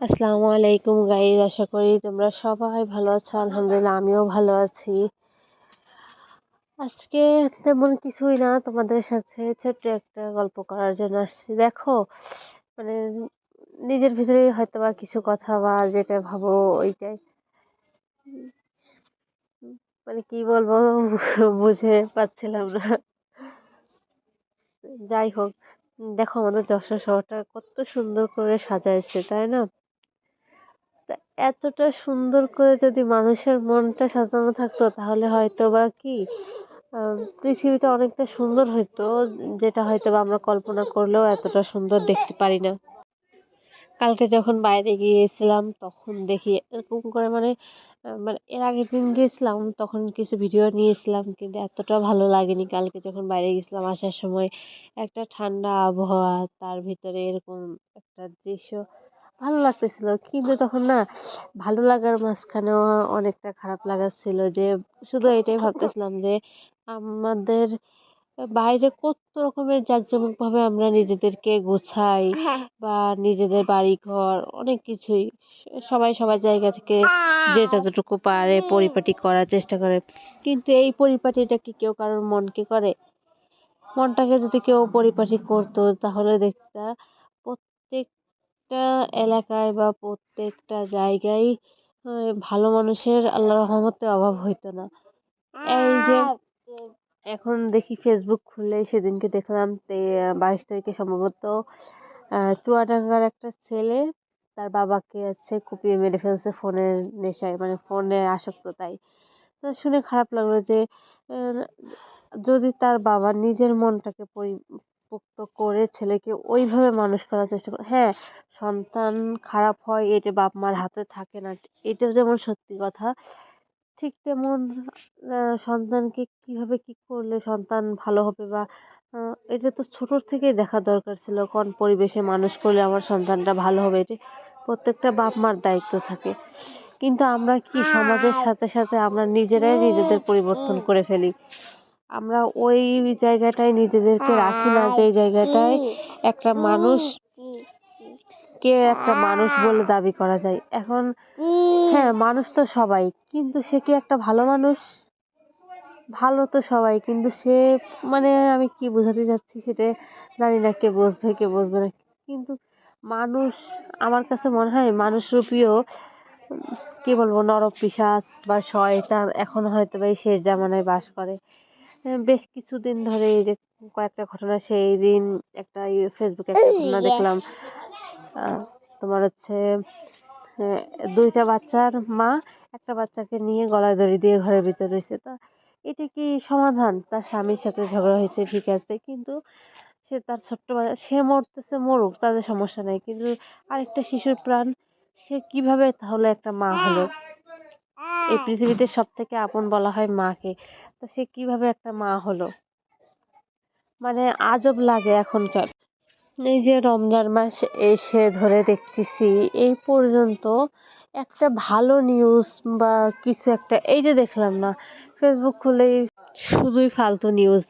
আসসালামু আলাইকুম গাইজ আশা করি তোমরা সবাই ভালো আছো, আলহামদুলিল্লাহ আমিও ভালো আছি। আজকে তেমন কিছুই না, তোমাদের সাথে ছোট্ট একটা গল্প করার জন্য আসছি। দেখো মানে নিজের ভিতরে হয়তো বা কিছু কথা বা যেটা ভাবো ওইটাই। মানে কি বলব, বুঝে পাচ্ছিলাম না। যাই হোক, দেখো আমাদের যশোর শহরটা কত সুন্দর করে সাজাইছে, তাই না? এতটা সুন্দর করে যদি মানুষের মনটা সাজানো থাকতো, তাহলে হয়তো বা কি পৃথিবীটা অনেকটা সুন্দর হইতো, যেটা হয়তো বা আমরা কল্পনা করলেও এতটা সুন্দর দেখতে পারি না। কালকে যখন বাইরে গিয়েছিলাম, তখন দেখি এরকম করে মানে মানে এর আগের দিন গিয়েছিলাম, তখন কিছু ভিডিও নিয়েছিলাম, কিন্তু এতটা ভালো লাগেনি কালকে যখন বাইরে গেছিলাম আসার সময়। একটা ঠান্ডা আবহাওয়া, তার ভিতরে এরকম একটা দৃশ্য ভালো লাগতেছিল। কিন্তু তখন না ভালো লাগার মাঝখানেও অনেকটা খারাপ লাগা ছিল যে শুধু এটাই ভাবতেছিলাম যে আমাদের বাইরে কত রকমের জাঁকজমকভাবে আমরা নিজেদেরকে গোছাই হ্যাঁ। বা নিজেদের বাড়ি ঘর অনেক কিছুই। সবাই সবার জায়গা থেকে যে যতটুকু পারে পরিপাটি করার চেষ্টা করে। কিন্তু এই পরিপাটিটা কি কেউ কারোর মনকে করে? মনটাকে যদি কেউ পরিপাটি করতো তাহলে দেখতা প্রত্যেকটা এলাকায় বা প্রত্যেকটা জায়গায় ভালো মানুষের আল্লাহ রহমতে অভাব হইতো না। এই যে এখন দেখি ফেসবুক খুললে সেদিনকে দেখলাম বাইশ তারিখে সম্ভবত চুয়াডাঙ্গার একটা ছেলে তার বাবাকে হচ্ছে কুপিয়ে মেরে ফেলছে ফোনের নেশায় মানে ফোনে আসক্ততায় তো শুনে খারাপ লাগল যে যদি তার বাবা নিজের মনটাকে পরিপোক্ত করে ছেলেকে ওইভাবে মানুষ করার চেষ্টা করে। হ্যাঁ সন্তান খারাপ হয় এটা বাপ মার হাতে থাকে না এটাও যেমন সত্যি কথা ঠিক তেমন সন্তানকে কীভাবে কী করলে সন্তান ভালো হবে বা এটা তো ছোটোর থেকেই দেখা দরকার ছিল কোন পরিবেশে মানুষ করলে আমার সন্তানটা ভালো হবে এটা প্রত্যেকটা বাপ মার দায়িত্ব থাকে। কিন্তু আমরা কি সমাজের সাথে সাথে আমরা নিজেরাই নিজেদের পরিবর্তন করে ফেলি? আমরা ওই জায়গাটায় নিজেদেরকে রাখি না যে জায়গাটায় একটা মানুষ কে একটা মানুষ বলে দাবি করা যায়। এখন হ্যাঁ মানুষ তো সবাই কিন্তু সে কি একটা ভালো মানুষ? ভালো তো সবাই কিন্তু সে মানে আমি কি বোঝাতে চাচ্ছি সেটা জানি না কে বুঝবে কে বুঝবে না। কিন্তু মানুষ আমার কাছে মনে হয় মানুষ মানুষরূপীও কি বলব নরপিশাচ বা শয়তান এখন হয়তো বা এই শেষ জামানায় বাস করে। বেশ কিছুদিন ধরে এই যে কয়েকটা ঘটনা সেই দিন একটা ফেসবুকে একটা ঘটনা দেখলাম। তোমার হচ্ছে দুইটা বাচ্চার মা একটা বাচ্চাকে নিয়ে গলায় দড়ি দিয়ে ঘরের ভিতরে রয়েছে। তা এটা কি সমাধান? তার স্বামীর সাথে ঝগড়া হয়েছে ঠিক আছে কিন্তু সে তার ছোট্ট বাচ্চা সে মরতেছে মরুক তাদের সমস্যা নেই। কিন্তু আরেকটা শিশুর প্রাণ সে কীভাবে তাহলে একটা মা হলো? এই পৃথিবীতে সব থেকে আপন বলা হয় মাকে। তো সে কীভাবে একটা মা হলো? মানে আজব লাগে এখনকার। এই যে রমজান মাস এসে ধরে দেখতেছি, এই পর্যন্ত একটা ভালো নিউজ বা কিছু একটা, এই যে দেখলাম না ফেসবুক খুলেই শুধুই ফালতু নিউজ